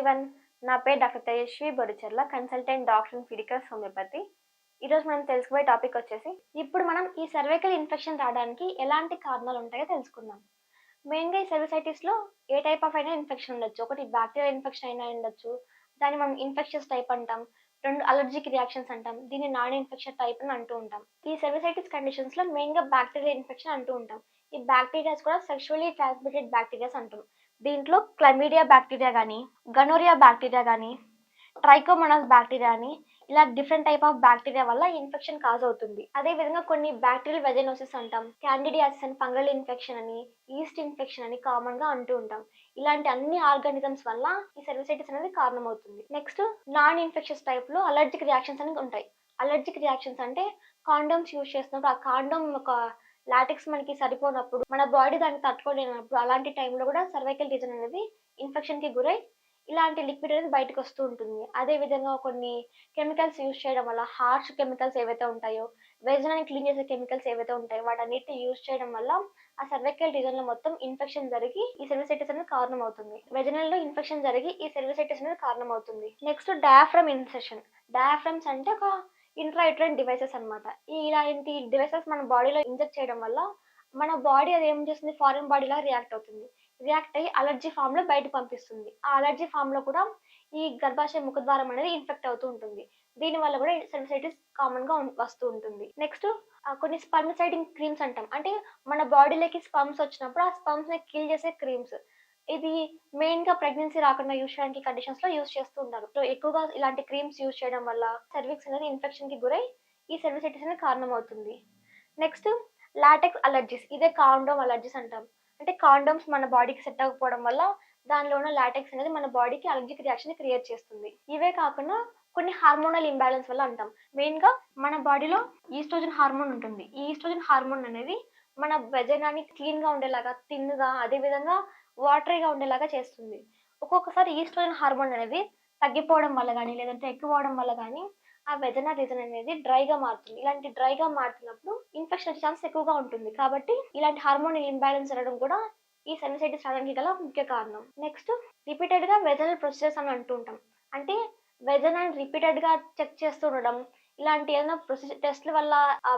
Everyone నా పేరు doctor Tejaswi Bodicherla consultant doctor in Fidicus homeopathy. ఈరోజు మనం తెలుసుకోబోయే టాపిక్ వచ్చేసి ఇప్పుడు మనం ఈ సర్వైకల్ ఇన్ఫెక్షన్ రావడానికి ఎలాంటి కారణాలు ఉంటాయో తెలుసుకుందాం. మెయిన్గా ఈ సెర్విసైటిస్లో ఏ టైప్ ఆఫ్ అయినా ఇన్ఫెక్షన్ ఉండొచ్చు. ఒకటి బ్యాక్టీరియల్ ఇన్ఫెక్షన్ అయినా ఉండొచ్చు. దాన్ని మనం ఇన్ఫెక్షన్స్ టైప్ అంటాం. రెండు అలర్జిక్ రియాక్షన్స్ అంటాం. దీన్ని నాన్ ఇన్ఫెక్షన్ టైప్ అని అంటూ ఉంటాం. ఈ సెర్విసైటిస్ కండిషన్స్లో మెయిన్గా బ్యాక్టీరియల్ ఇన్ఫెక్షన్ అంటూ ఉంటాం. ఈ బ్యాక్టీరియాస్ కూడా సెక్షువల్లీ ట్రాన్స్మిటెడ్ బ్యాక్టీరియాస్ అంటాం. దీంట్లో క్లమీడియా బ్యాక్టీరియా కానీ గనోరియా బ్యాక్టీరియా కానీ ట్రైకోమోనాస్ బ్యాక్టీరియా అని ఇలా డిఫరెంట్ టైప్ ఆఫ్ బ్యాక్టీరియా వల్ల ఇన్ఫెక్షన్ కాజ్ అవుతుంది. అదే విధంగా కొన్ని బ్యాక్టీరియల్ వెజనోసిస్ అంటాం క్యాండిడియాసిస్ అని ఫంగల్ ఇన్ఫెక్షన్ అని ఈస్ట్ ఇన్ఫెక్షన్ అని కామన్గా అంటూ ఉంటాం. ఇలాంటి అన్ని ఆర్గానిజమ్స్ వల్ల ఈ సెర్విసైటిస్ అనేది కారణమవుతుంది. నెక్స్ట్ నాన్ ఇన్ఫెక్షన్స్ టైప్లో అలర్జిక్ రియాక్షన్స్ అని ఉంటాయి. అలర్జిక్ రియాక్షన్స్ అంటే కాండమ్స్ యూజ్ చేస్తున్నప్పుడు ఆ కాండమ్ ఒక లాటిక్స్ మనకి సరిపోనప్పుడు మన బాడీ దానికి తట్టుకోలేనప్పుడు అలాంటి టైంలో కూడా సర్వైకల్ రీజన్ అనేది ఇన్ఫెక్షన్కి గురై ఇలాంటి లిక్విడ్ అనేది బయటకు వస్తూ ఉంటుంది. అదే విధంగా కొన్ని కెమికల్స్ యూజ్ చేయడం వల్ల హార్ష్ కెమికల్స్ ఏవైతే ఉంటాయో వెజనాన్ని క్లీన్ చేసే కెమికల్స్ ఏవైతే ఉంటాయో వాటన్నిటిని యూజ్ చేయడం వల్ల ఆ సర్వైకల్ రీజన్లో మొత్తం ఇన్ఫెక్షన్ జరిగి ఈ సెర్విసైటిస్ అనేది కారణం అవుతుంది వెజనల్లో ఇన్ఫెక్షన్ జరిగి ఈ సెర్విసైటిస్ అనేది కారణం అవుతుంది నెక్స్ట్ డయాఫ్రమ్ ఇన్సెషన్ డయాఫ్రమ్స్ అంటే ఒక ఇంట్రాయూట్రైన్ డివైసెస్ అనమాట ఇలాంటి డివైసెస్ మన బాడీలో ఇంజెక్ట్ చేయడం వల్ల మన బాడీ అది ఏం చేస్తుంది? ఫారిన్ బాడీలా రియాక్ట్ అవుతుంది. రియాక్ట్ అయ్యి అలర్జీ ఫామ్లో బయట పంపిస్తుంది. ఆ అలర్జీ ఫామ్లో కూడా ఈ గర్భాశయ ముఖద్వారం అనేది ఇన్ఫెక్ట్ అవుతూ ఉంటుంది. దీని వల్ల కూడా సెన్సైటిస్ కామన్గా వస్తూ ఉంటుంది. నెక్స్ట్ కొన్ని స్పర్మిసైడింగ్ క్రీమ్స్ అంటాం. అంటే మన బాడీలోకి స్పమ్స్ వచ్చినప్పుడు ఆ స్పమ్స్ని కిల్ చేసే క్రీమ్స్ ఇది మెయిన్గా ప్రెగ్నెన్సీ రాకుండా యూస్ చేయడానికి కండిషన్స్లో యూజ్ చేస్తూ ఉంటారు. సో ఎక్కువగా ఇలాంటి క్రీమ్స్ యూజ్ చేయడం వల్ల సర్వీక్స్ అనేది ఇన్ఫెక్షన్కి గురై ఈ సర్విసైటిస్ అనేది కారణం అవుతుంది నెక్స్ట్ లాటెక్స్ అలర్జీస్ ఇదే కాండోమ్ అలర్జీస్ అంటాం. అంటే కాండోమ్స్ మన బాడీకి సెట్ అవ్వకపోవడం వల్ల దానిలో ఉన్న లాటెక్స్ అనేది మన బాడీకి అలర్జిక్ రియాక్షన్ క్రియేట్ చేస్తుంది. ఇవే కాకుండా కొన్ని హార్మోనల్ ఇంబ్యాలెన్స్ వల్ల అంటాం. మెయిన్గా మన బాడీలో ఈస్ట్రోజన్ హార్మోన్ ఉంటుంది. ఈ ఈస్ట్రోజన్ హార్మోన్ అనేది మన వెజనాన్ని క్లీన్గా ఉండేలాగా తిన్నుగా అదే విధంగా వాటరీగా ఉండేలాగా చేస్తుంది. ఒక్కొక్కసారి ఈస్ట్రోజన్ హార్మోన్ అనేది తగ్గిపోవడం వల్ల కానీ లేదంటే ఎక్కువ అవడం వల్ల కానీ ఆ వెదనా రీజన్ అనేది డ్రైగా మారుతుంది. ఇలాంటి డ్రైగా మారుతున్నప్పుడు ఇన్ఫెక్షన్ వచ్చే ఛాన్స్ ఎక్కువగా ఉంటుంది. కాబట్టి ఇలాంటి హార్మోన్ ఇంబ్యాలెన్స్ అనడం కూడా ఈ సెన్సైటిస్ రావడానికి గల ముఖ్య కారణం. నెక్స్ట్ రిపీటెడ్గా వెదనల్ ప్రొసీజర్స్ అని అంటుంటాం అంటే వెజనా రిపీటెడ్గా చెక్ చేస్తూ ఉండడం ఇలాంటి ఏదైనా ప్రొసీజర్ టెస్ట్ల వల్ల ఆ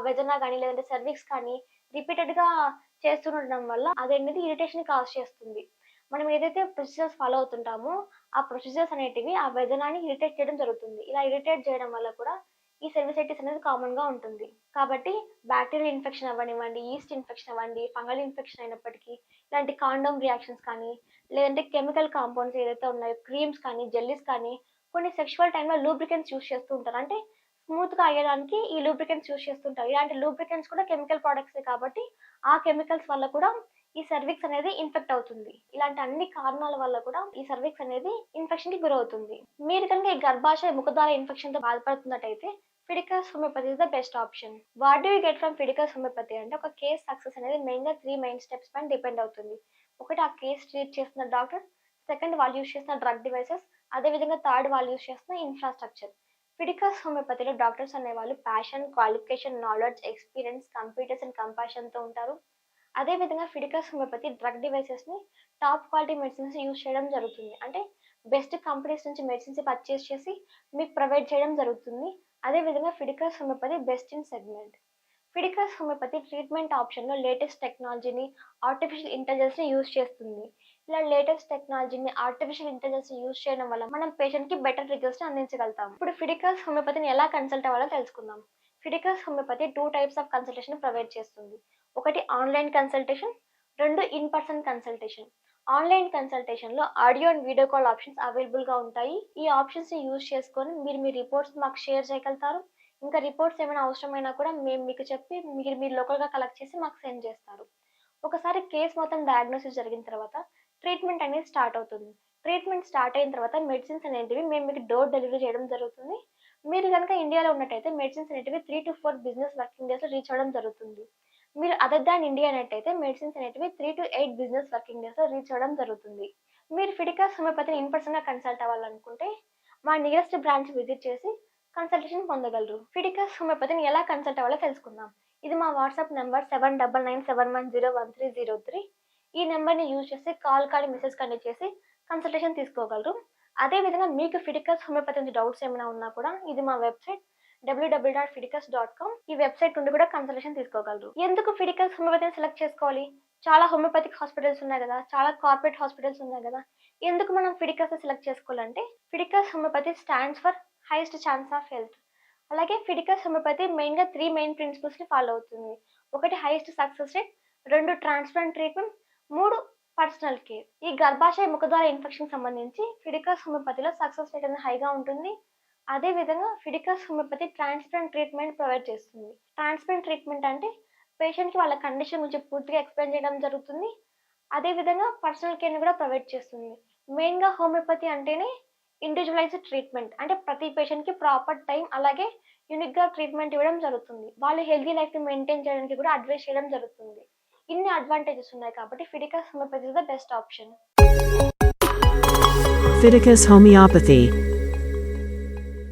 కానీ లేదంటే సర్వీక్స్ కానీ రిపీటెడ్గా చేస్తుండడం వల్ల అదనేది ఇరిటేషన్ కాజ్ చేస్తుంది? మనం ఏదైతే ప్రొసీజర్స్ ఫాలో అవుతుంటామో ఆ ప్రొసీజర్స్ అనేటివి ఆ వెజనాన్ని ఇరిటేట్ చేయడం జరుగుతుంది. ఇలా ఇరిటేట్ చేయడం వల్ల కూడా ఈ సెర్విసైటిస్ అనేది కామన్గా ఉంటుంది. కాబట్టి బ్యాక్టీరియల్ ఇన్ఫెక్షన్ అవ్వనివ్వండి ఈస్ట్ ఇన్ఫెక్షన్ అవ్వండి ఫంగల్ ఇన్ఫెక్షన్ అయినప్పటికీ ఇలాంటి కాండోమ్ రియాక్షన్స్ కానీ లేదంటే కెమికల్ కాంపౌండ్స్ ఏదైతే ఉన్నాయో క్రీమ్స్ కానీ జెల్లీస్ కానీ కొన్ని సెక్షువల్ టైంలో లూబ్రికెంట్స్ యూస్ చేస్తూ ఉంటారు. అంటే స్మూత్గా అయ్యడానికి ఈ లూబ్రికెంట్స్ యూస్ చేస్తుంటారు ఇలాంటి లూబ్రికెంట్స్ కూడా కెమికల్ ప్రొడక్ట్స్ కాబట్టి ఆ కెమికల్స్ వల్ల కూడా ఈ సర్విక్స్ అనేది ఇన్ఫెక్ట్ అవుతుంది. ఇలాంటి అన్ని కారణాల వల్ల కూడా ఈ సర్విక్స్ అనేది ఇన్ఫెక్షన్కి గురవుతుంది. మీరు కనుక ఈ గర్భాశయ ముఖద్వార ఇన్ఫెక్షన్తో బాధపడుతున్నట్టయితే Fidicus homeopathy is the best option what do you get from Fidicus homeopathy అంటే ఒక కేస్ సక్సెస్ అనేది మెయిన్గా త్రీ మెయిన్ స్టెప్స్ పైన డిపెండ్ అవుతుంది. ఒకటి ఆ కేస్ ట్రీట్ చేస్తున్న డాక్టర్ సెకండ్ వాళ్ళు యూస్ చేస్తున్న డ్రగ్ డివైసెస్ అదే విధంగా థర్డ్ వాళ్ళు యూస్ చేస్తున్న ఇన్ఫ్రాస్ట్రక్చర్ ఫిడికస్ హోమియోపతిలో డాక్టర్స్ అనేవాళ్ళు passion qualification knowledge experience computers and కంపాషన్తో ఉంటారు. అదే విధంగా ఫిడికస్ హోమియోపతి డ్రగ్ డివైసెస్ని టాప్ క్వాలిటీ మెడిసిన్స్ యూజ్ చేయడం జరుగుతుంది. అంటే బెస్ట్ కంపెనీస్ నుంచి మెడిసిన్స్ పర్చేస్ చేసి మీకు ప్రొవైడ్ చేయడం జరుగుతుంది. అదే విధంగా Fidicus homeopathy best in segment Fidicus homeopathy treatment ఆప్షన్లో లేటెస్ట్ టెక్నాలజీని ఆర్టిఫిషియల్ ఇంటెలిజెన్స్ని యూజ్ చేస్తుంది. ఇలా లేటెస్ట్ టెక్నాలజీని ఆర్టిఫిషియల్ ఇంటెలిజెన్స్ యూజ్ చేయడం వల్ల మనం పేషెంట్కి బెటర్ రిజల్ట్స్ అందించగలుగుతాం. ఇప్పుడు ఫిడికస్ హోమియోపతిని ఎలా కన్సల్ట్ అవ్వాలో తెలుసుకుందాం. Fidicus homeopathy two types of consultation provide చేస్తుంది. ఒకటి ఆన్లైన్ కన్సల్టేషన్ రెండు in person consultation online కన్సల్టేషన్లో audio and video call options అవైలబుల్గా ఉంటాయి. ఈ ఆప్షన్స్ని యూజ్ చేసుకొని మీరు మీ రిపోర్ట్స్ మాకు షేర్ చేయగలుగుతారు. ఇంకా రిపోర్ట్స్ ఏమైనా అవసరమైనా కూడా మేము మీకు చెప్పి మీరు మీరు లోకల్గా కలెక్ట్ చేసి మాకు సెండ్ చేస్తారు. ఒకసారి కేసు మొత్తం డయాగ్నోసిస్ జరిగిన తర్వాత ట్రీట్మెంట్ అనేది స్టార్ట్ అవుతుంది. ట్రీట్మెంట్ స్టార్ట్ అయిన తర్వాత మెడిసిన్స్ అనేటివి మేము మీకు డోర్ డెలివరీ చేయడం జరుగుతుంది. మీరు కనుక ఇండియాలో ఉన్నట్టయితే మెడిసిన్స్ అనేటివి three to four business working డేస్లో రీచ్ అవ్వడం జరుగుతుంది. మీరు అదర్ దాన్ ఇండియా అన్నట్టయితే మెడిసిన్స్ అనేటివి three to eight business working డేస్లో రీచ్ అవ్వడం జరుగుతుంది. మీరు ఫిడికాస్ హోమియోపతిని ఇన్ పర్సన్గా కన్సల్ట్ అవ్వాలనుకుంటే మా నియరెస్ట్ బ్రాంచ్ విజిట్ చేసి కన్సల్టేషన్ పొందగలరు. ఫిడికాస్ హోమియోపతిని ఎలా కన్సల్ట్ అవ్వాలో తెలుసుకుందాం. ఇది మా WhatsApp number seven double nine seven one zero one three zero three ఈ నెంబర్ని యూజ్ చేసి కాల్ కానీ మెసేజ్ కానీ చేసి కన్సల్టేషన్ తీసుకోగలరు. అదేవిధంగా మీకు ఫిడికస్ హోమియోపతి నుంచి డౌట్స్ ఏమైనా ఉన్నా కూడా ఇది మా website WWW dot Fidicus dot com ఈ వెబ్సైట్ నుండి కూడా కన్సల్టేషన్ తీసుకోగలరు. ఎందుకు ఫిడికస్ హోమియోపతిని సెలెక్ట్ చేసుకోవాలి? చాలా హోమియోపతిక్ హాస్పిటల్స్ ఉన్నాయి కదా చాలా కార్పొరేట్ హాస్పిటల్స్ ఉన్నాయి కదా ఎందుకు మనం ఫిడికస్ సెలెక్ట్ చేసుకోవాలంటే Fidicus homeopathy stands for highest chance of health. అలాగే ఫిడికస్ హోమియోపతి మెయిన్గా త్రీ మెయిన్ ప్రిన్సిపల్స్ని ఫాలో అవుతుంది. ఒకటి హైయెస్ట్ సక్సెస్ రేట్ రెండు ట్రాన్స్ప్లాంట్ ట్రీట్మెంట్ మూడు పర్సనల్ కేర్ ఈ గర్భాశయ ముఖద్వార ఇన్ఫెక్షన్ సంబంధించి ఫిడికస్ హోమియోపతిలో సక్సెస్ రేట్ అనేది హైగా ఉంటుంది. అదే విధంగా Fidicus homeopathy transplant treatment provide చేస్తుంది. ట్రాన్స్ప్లాంట్ ట్రీట్మెంట్ అంటే పేషెంట్కి వాళ్ళ కండిషన్ గురించి పూర్తిగా ఎక్స్ప్లెయిన్ చేయడం జరుగుతుంది. అదే విధంగా పర్సనల్ కేర్ని కూడా ప్రొవైడ్ చేస్తుంది. మెయిన్గా హోమియోపతి అంటేనే ఇండివిజువలైజ్డ్ ట్రీట్మెంట్ అంటే ప్రతి పేషెంట్కి ప్రాపర్ టైం అలాగే యూనిక్గా ట్రీట్మెంట్ ఇవ్వడం జరుగుతుంది. వాళ్ళు హెల్తీ లైఫ్ని మెయింటైన్ చేయడానికి కూడా అడ్వైస్ చేయడం జరుగుతుంది. ఇన్ని అడ్వాంటేజెస్ ఉన్నాయి కాబట్టి Fidicus homeopathy the best option Fidicus homeopathy